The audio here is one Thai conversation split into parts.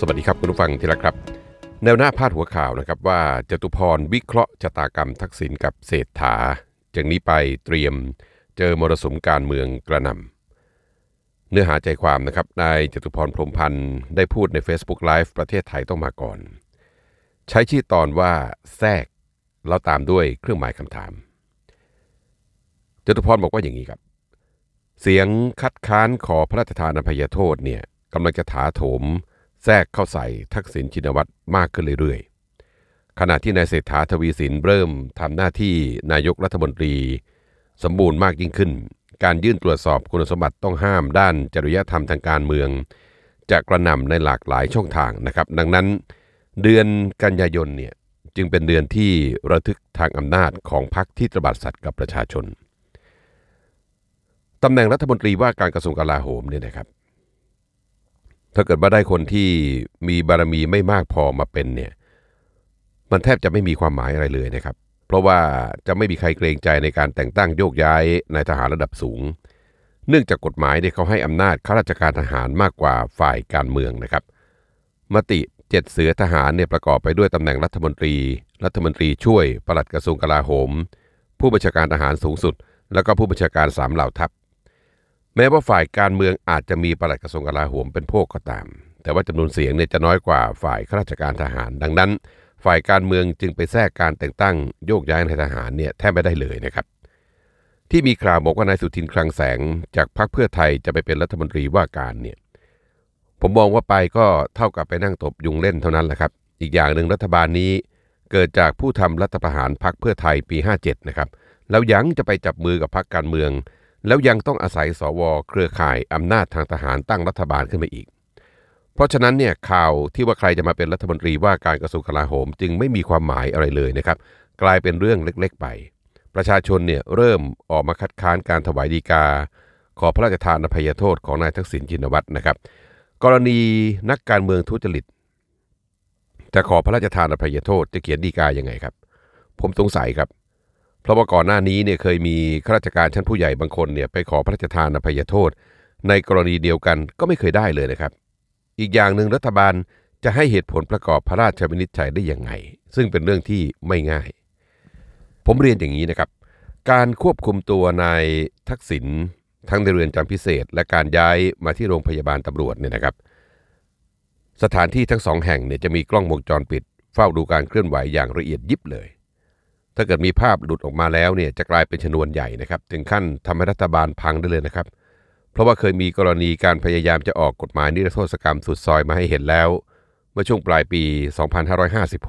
สวัสดีครับคุณผู้ฟังที่รักครับ แนวหน้าพาดหัวข่าวนะครับว่าจตุพรวิเคราะห์ชะตากรรมทักษิณกับเศรษฐาจากนี้ไปเตรียมเจอมรสุมการเมืองกระหน่ำเนื้อหาใจความนะครับนายจตุพรพรมพันธ์ได้พูดใน Facebook Live ประเทศไทยต้องมาก่อน ใช้ชื่อตอนว่าแทรกแล้วตามด้วยเครื่องหมายคำถามจตุพรบอกว่าอย่างนี้ครับ เสียงคัดค้านขอพระราชทานอภัยโทษเนี่ยกำลังจะถาโถม แทรกเข้าใส่ทักษิณชินวัตรมากขึ้นเรื่อยๆ ขณะที่นายเศรษฐาทวีสินเริ่มทำหน้าที่นายกรัฐมนตรี สมบูรณ์มากยิ่งขึ้น การยื่นตรวจสอบคุณสมบัติต้องห้ามด้านจริยธรรมทางการเมือง จะกระหน่ำในหลากหลายช่องทางนะครับ ดังนั้นเดือนกันยายนเนี่ยจึงเป็นเดือนที่ระทึกทางอำนาจของพรรคที่ตบัดสัตว์กับประชาชนตำแหน่งรัฐมนตรีว่าการกระทรวงกลาโหมเนี่ยนะครับ ถ้าเกิดว่าได้คนที่มีบารมีไม่มากพอมาเป็นเนี่ย มันแทบจะไม่มีความหมายอะไรเลยนะครับ เพราะว่าจะไม่มีใครเกรงใจในการแต่งตั้งโยกย้ายนายทหารระดับสูง เนื่องจากกฎหมายเนี่ยเขาให้อำนาจข้าราชการทหารมากกว่าฝ่ายการเมืองนะครับ มติเจ็ดเสือทหารเนี่ยประกอบไปด้วยตำแหน่งรัฐมนตรี รัฐมนตรีช่วย ปลัดกระทรวงกลาโหม ผู้บัญชาการทหารสูงสุด แล้วก็ผู้บัญชาการสามเหล่าทัพ แม้ว่าฝ่ายการเมืองอาจจะมีปลัดกระทรวงกลาโหมเป็นพวกก็ตาม แต่ว่าจำนวนเสียงเนี่ยจะน้อยกว่าฝ่ายข้าราชการทหาร ดังนั้น ฝ่ายการเมืองจึงไปแทรกการแต่งตั้งโยกย้ายนายทหารเนี่ยแทบไม่ได้เลยนะครับ ที่มีข่าวบอกว่านายสุทินคลังแสง จากพรรคเพื่อไทยจะไปเป็นรัฐมนตรีว่าการเนี่ยผมมองว่าไปก็เท่ากับไปนั่งตบยุงเล่นเท่านั้นแหละครับ อีกอย่างหนึ่งรัฐบาลนี้เกิดจากผู้ทำรัฐประหารพรรคเพื่อไทยปี 57 นะครับแล้วยังจะไปจับมือกับพรรคการเมือง แล้วยังต้องอาศัยสวเครือข่ายอำนาจทางทหารตั้งรัฐบาลขึ้นมาอีก เพราะฉะนั้นเนี่ยข่าวที่ว่าใครจะมาเป็นรัฐมนตรีว่าการกระทรวงกลาโหม จึงไม่มีความหมายอะไรเลยนะครับ กลายเป็นเรื่องเล็กๆ ไป ประชาชนเนี่ยเริ่มออกมาคัดค้านการถวายดีกา ขอพระราชทานอภัยโทษของนายทักษิณชินวัตรนะครับ กรณีนักการเมืองทุจริตจะขอพระราชทานอภัยโทษจะเขียนดีกายังไงครับ ผมสงสัยครับ เพราะว่าก่อนหน้านี้เนี่ยเคยมีข้าราชการชั้นผู้ใหญ่บางคนเนี่ยไปขอพระราชทานอภัยโทษ ในกรณีเดียวกันก็ไม่เคยได้เลยนะครับ อีกอย่างหนึ่งรัฐบาลจะให้เหตุผลประกอบพระราชวินิจฉัยได้อยังไง ซึ่งเป็นเรื่องที่ไม่ง่าย ผมเรียนอย่างนี้นะครับ การควบคุมตัวนายทักษิณทั้งในเรือนจำพิเศษ และการย้ายมาที่โรงพยาบาลตำรวจเนี่ยนะครับ สถานที่ทั้งสองแห่งเนี่ยจะมีกล้องวงจรปิด เฝ้าดูการเคลื่อนไหวอย่างละเอียดยิบเลย ถ้าเกิดมีภาพหลุดออกมาแล้วเนี่ยจะกลายเป็นชนวนใหญ่นะครับ ถึงขั้นทำให้รัฐบาลพังได้เลยนะครับ เพราะว่าเคยมีกรณีการพยายามจะออกกฎหมายนิรโทษกรรมสุดซอยมาให้เห็นแล้ว เมื่อช่วงปลายปี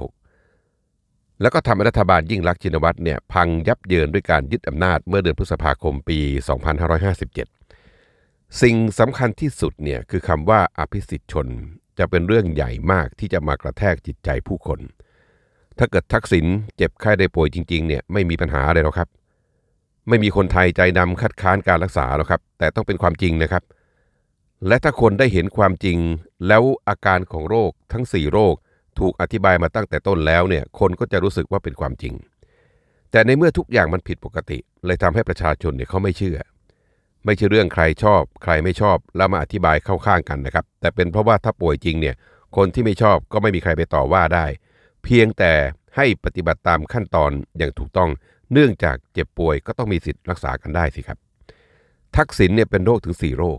2556 แล้วก็ทำให้รัฐบาลยิ่งรักษณ์ชินวัตรเนี่ยพังยับเยินด้วยการยึดอำนาจเมื่อเดือนพฤษภาคมปี 2557 สิ่งสำคัญที่สุดเนี่ยคือคำว่าอภิสิทธิชนจะเป็นเรื่องใหญ่มากที่จะมากระแทกจิตใจผู้คน ถ้าเกิดทักษิณเจ็บไข้ได้ป่วยจริง ๆ เนี่ยไม่มีปัญหาอะไรหรอกครับ ไม่มีคนไทยใจดำคัดค้านการรักษาหรอกครับ แต่ต้องเป็นความจริงนะครับ และถ้าคนได้เห็นความจริง แล้วอาการของโรคทั้ง 4 โรค ถูกอธิบายมาตั้งแต่ต้นแล้วเนี่ยคนก็จะรู้สึกว่าเป็นความจริง แต่ในเมื่อทุกอย่างมันผิดปกติ เลยทำให้ประชาชนเนี่ยเขาไม่เชื่อ ไม่ใช่เรื่องใครชอบ ใครไม่ชอบ แล้วมาอธิบายเข้าข้างกันนะครับ แต่เป็นเพราะว่าถ้าป่วยจริงเนี่ยคนที่ไม่ชอบก็ไม่มีใครไปต่อว่าได้ พียงแต่ให้ปฏิบัติตามขั้นตอนอย่างถูกต้อง เนื่องจากเจ็บป่วยก็ต้องมีสิทธิ์รักษากันได้สิครับ ทักษิณเนี่ยเป็นโรคถึง 4 โรค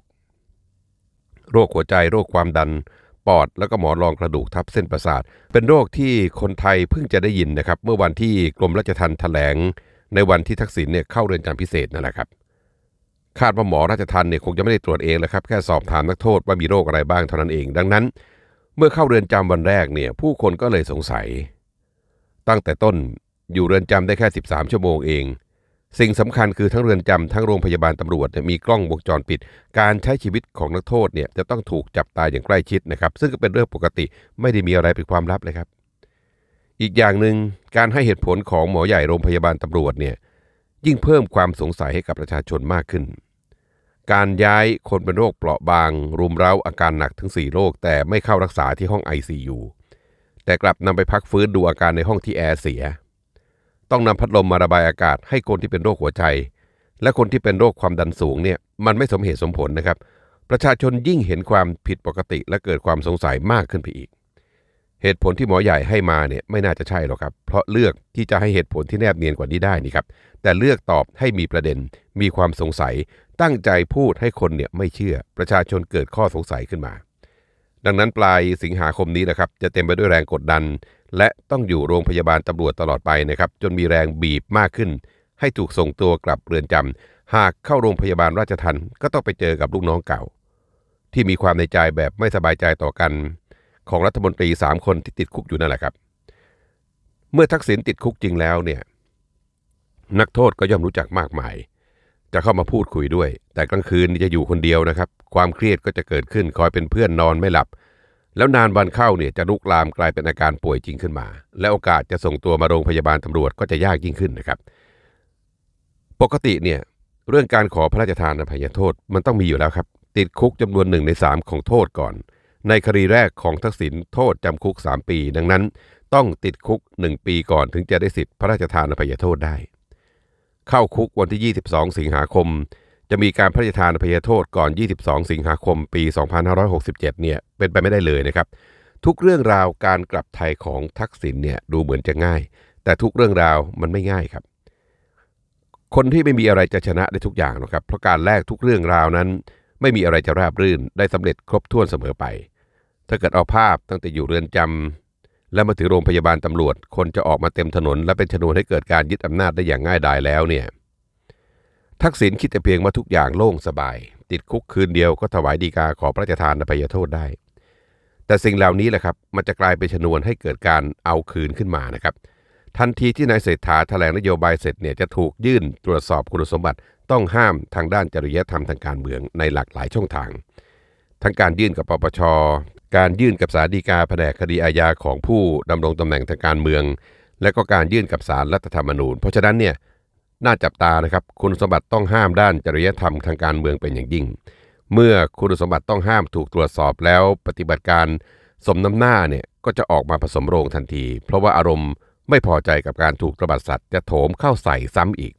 โรคหัวใจโรคความดัน ปอดแล้วก็หมอนรองกระดูกทับเส้นประสาท เป็นโรคที่คนไทยเพิ่งจะได้ยินนะครับ เมื่อวันที่กรมราชทัณฑ์แถลง ในวันที่ทักษิณเนี่ยเข้าเรือนจำพิเศษนั่นแหละครับ คาดว่าหมอราชทัณฑ์เนี่ยคงจะไม่ได้ตรวจเองแล้วครับแค่สอบถามนักโทษว่ามีโรคอะไรบ้างเท่านั้นเอง ดังนั้น เมื่อเข้าเรือนจำวันแรกเนี่ยผู้คนก็เลยสงสัย ตั้งแต่ต้นอยู่เรือนจำได้แค่ 13 ชั่วโมงเอง สิ่งสำคัญคือทั้งเรือนจำทั้งโรงพยาบาลตำรวจมีกล้องวงจรปิด การใช้ชีวิตของนักโทษเนี่ยจะต้องถูกจับตายอย่างใกล้ชิดนะครับ ซึ่งก็เป็นเรื่องปกติไม่ได้มีอะไรเป็นความลับเลยครับ อีกอย่างหนึ่งการให้เหตุผลของหมอใหญ่โรงพยาบาลตำรวจเนี่ยยิ่งเพิ่มความสงสัยให้กับประชาชนมากขึ้น การย้ายคนเป็นโรคเปราะบาง รุมเร้าอาการหนักถึง 4 โรค แต่ไม่เข้ารักษาที่ห้อง ICU แต่กลับนำไปพักฟื้นดูอาการในห้องที่แอร์เสีย ต้องนำพัดลมมาระบายอากาศให้คนที่เป็นโรคหัวใจ และคนที่เป็นโรคความดันสูงเนี่ยมันไม่สมเหตุสมผลนะครับ ประชาชนยิ่งเห็นความผิดปกติและเกิดความสงสัยมากขึ้นไปอีก เหตุผลที่หมอใหญ่ให้มาเนี่ยไม่น่าจะใช่หรอกครับ เพราะเลือกที่จะให้เหตุผลที่แนบเนียนกว่านี้ได้นี่ครับแต่เลือกตอบให้มีประเด็นมีความสงสัย ตั้งใจพูดให้คนเนี่ยไม่เชื่อประชาชนเกิดข้อสงสัยขึ้นมา ดังนั้นปลายสิงหาคมนี้นะครับ จะเต็มไปด้วยแรงกดดัน และต้องอยู่โรงพยาบาลตำรวจตลอดไปนะครับ จนมีแรงบีบมากขึ้น ให้ถูกส่งตัวกลับเรือนจำหากเข้าโรงพยาบาลราชทันก็ต้องไปเจอกับลูกน้องเก่า ที่มีความในใจแบบไม่สบายใจต่อกัน ของรัฐมนตรีสามคนที่ติดคุกอยู่นั่นแหละครับ เมื่อทักษิณติดคุกจริงแล้วเนี่ยนักโทษก็ย่อมรู้จักมากมาย จะเข้ามาพูดคุยด้วย แต่กลางคืนนี่จะอยู่คนเดียวนะครับ ความเครียดก็จะเกิดขึ้นคอยเป็นเพื่อนนอนไม่หลับ แล้วนานวันเข้าเนี่ยจะลุกลามกลายเป็นอาการป่วยจริงขึ้นมา และโอกาสจะส่งตัวมาโรงพยาบาลตำรวจก็จะยากยิ่งขึ้นนะครับ ปกติเนี่ยเรื่องการขอพระราชทานอภัยโทษมันต้องมีอยู่แล้วครับ ติดคุกจำนวนหนึ่งในสามของโทษก่อน ในคดีแรกของทักษิณโทษจำคุก 3 ปี ดังนั้น ต้องติดคุก 1 ปีก่อนถึงจะได้สิทธิพระราชทานอภัยโทษได้ เข้าคุกวันที่ 22 สิงหาคม จะมีการพระราชทานอภัยโทษก่อน 22 สิงหาคม ปี 2567 เนี่ยเป็นไปไม่ได้เลยนะครับ ทุกเรื่องราวการกลับไทยของทักษิณเนี่ยดูเหมือนจะง่าย แต่ทุกเรื่องราวมันไม่ง่ายครับ คนที่ไม่มีอะไรจะชนะได้ทุกอย่างหรอกครับ เพราะการแลกทุกเรื่องราวนั้น ไม่มีอะไรจะราบรื่นได้สำเร็จครบถ้วนเสมอไป ถ้าเกิดเอาภาพตั้งแต่อยู่เรือนจำ แล้วมาถึงโรงพยาบาลตำรวจ คนจะออกมาเต็มถนน และเป็นชนวนให้เกิดการยึดอำนาจได้อย่างง่ายดายแล้วเนี่ย ทักษิณคิดแต่เพียงว่าทุกอย่างโล่งสบาย ติดคุกคืนเดียวก็ถวายดีกาขอพระราชทานอภัยโทษได้ แต่สิ่งเหล่านี้แหละครับ มันจะกลายเป็นชนวนให้เกิดการเอาคืนขึ้นมานะครับ ทันทีที่นายเศรษฐาแถลงนโยบายเสร็จเนี่ยจะถูกยื่นตรวจสอบคุณสมบัติต้องห้ามทางด้านจริยธรรมทางการเมืองในหลากหลายช่องทาง ทั้งการยื่นกับปปช การยื่นกับศาลฎีกาแผนกคดีอาญาของผู้ดำรงตำแหน่งทางการเมือง และก็การยื่นกับศาลรัฐธรรมนูญ เพราะฉะนั้นเนี่ยน่าจับตานะครับคุณสมบัติต้องห้ามด้านจริยธรรมทางการเมืองเป็นอย่างยิ่ง เมื่อคุณสมบัติต้องห้ามถูกตรวจสอบแล้วปฏิบัติการสมน้ำหน้าเนี่ยก็จะออกมาผสมโรงทันที เพราะว่าอารมณ์ไม่พอใจกับการถูกตระบัดสัตว์จะโถมเข้าใส่ซ้ำอีก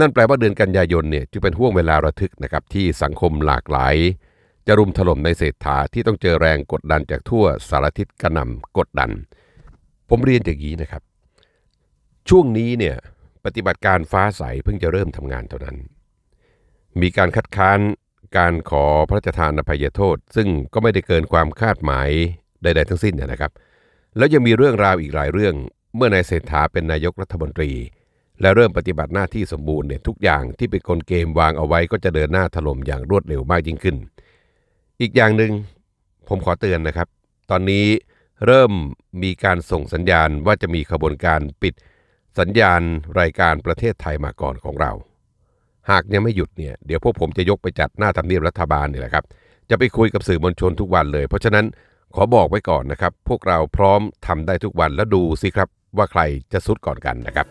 นั่นแปลว่าเดือนกันยายนเนี่ยจึงเป็นห่วงเวลาระทึกนะครับที่สังคมหลากหลาย จะรุมถล่มในเศรษฐาที่ต้องเจอแรงกดดันจากทั่วสารทิศกระนำกดดัน ผมเรียนอย่างนี้นะครับ ช่วงนี้เนี่ยปฏิบัติการฟ้าใสเพิ่งจะเริ่มทำงานเท่านั้น มีการคัดค้านการขอพระราชทานอภัยโทษ ซึ่งก็ไม่ได้เกินความคาดหมายใด ๆ ทั้งสิ้นนนะครับ แล้วยังมีเรื่องราวอีกหลายเรื่อง เมื่อนายเศรษฐาเป็นนายกรัฐมนตรี และเริ่มปฏิบัติหน้าที่สมบูรณ์เนี่ยทุกอย่างที่เป็นกลเกมวางเอาไว้ก็จะเดินหน้าถล่มอย่างรวดเร็วมากยิ่งขึ้น อีกอย่างหนึ่งผมขอเตือนนะครับ ตอนนี้เริ่มมีการส่งสัญญาณว่าจะมีขบวนการปิดสัญญาณรายการประเทศไทยมาก่อนของเรา หากยังไม่หยุดเนี่ยเดี๋ยวพวกผมจะยกไปจัดหน้าทำเนียบรัฐบาลนี่แหละครับ จะไปคุยกับสื่อมวลชนทุกวันเลย เพราะฉะนั้นขอบอกไว้ก่อนนะครับ พวกเราพร้อมทำได้ทุกวันแล้วดูสิครับว่าใครจะสุดก่อนกันนะครับ